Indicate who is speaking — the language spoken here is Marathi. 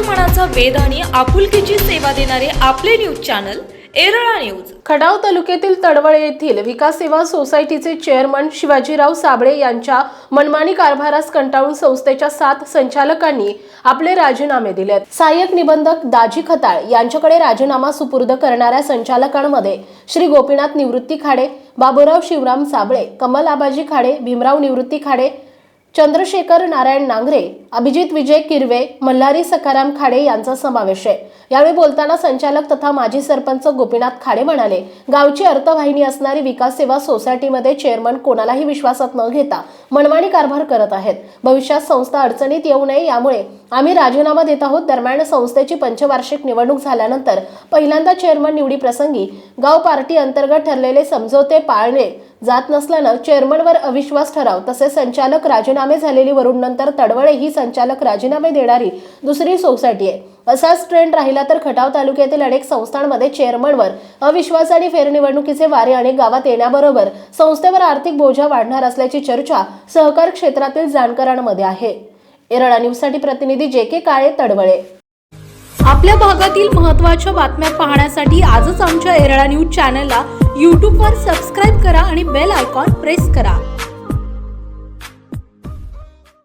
Speaker 1: मनाचा वेध आणि आपुलकीची सेवा देणारे आपले न्यूज चॅनल एरळा न्यूज.
Speaker 2: खडाव तालुक्यातील तडवळे येथील विकास सेवा सोसायटीचे चेअरमन शिवाजीराव साबळे यांच्या मनमानी कारभारास कंटाळून संस्थेच्या सात संचालकांनी आपले राजीनामे दिलेत. सहाय्यक निबंधक दाजी खताळ यांच्याकडे राजीनामा सुपूर्द करणाऱ्या संचालकांमध्ये श्री गोपीनाथ निवृत्ती खाडे बाबूराव शिवराम साबळे कमल आबाजी खाडे भीमराव निवृत्ती खाडे चंद्रशेखर नारायण नांगरे अभिजित विजय किरवे मल्हारी सखाराम खाडे यांचा समावेश आहे. यावेळी बोलताना संचालक तथा माजी सरपंच गोपीनाथ खाडे म्हणाले गावची अर्थवाहिनी असणारी विकास सेवा सोसायटीमध्ये चेअरमन कोणालाही विश्वासात न घेता मनमानी कारभार करत आहेत. भविष्यात संस्था अडचणीत येऊ नये यामुळे आम्ही राजीनामा देत आहोत. दरम्यान संस्थेची पंचवार्षिक निवडणूक झाल्यानंतर पहिल्यांदा चेअरमन निवडीप्रसंगी गाव पार्टी अंतर्गत ठरलेले समझोते पाळणे जात नसल्यानं चेअरमनवर अविश्वास ठराव तसेच संचालक राजीनामे झालेली वरून नंतर तडवळे ही संचालक राजीनामे देणारी दुसरी सोसायटी आहे. असाच ट्रेंड राहिला तर खटाव तालुक्यातील अनेक संस्थांमध्ये चेअरमनवर अविश्वास आणि फेरनिवडणुकीचे वारे अनेक गावात येण्याबरोबर संस्थेवर आर्थिक बोजा वाढणार असल्याची चर्चा सहकार क्षेत्रातील जाणकारांमध्ये आहे. एरळा न्यूजसाठी प्रतिनिधी जे के काळे तडवळे.
Speaker 1: आपल्या भागातील महत्त्वाच्या बातम्या पाहण्यासाठी आजच आमच्या एरळा न्यूज चॅनलला यूट्यूबवर सबस्क्राईब करा आणि बेल आयकॉन प्रेस करा.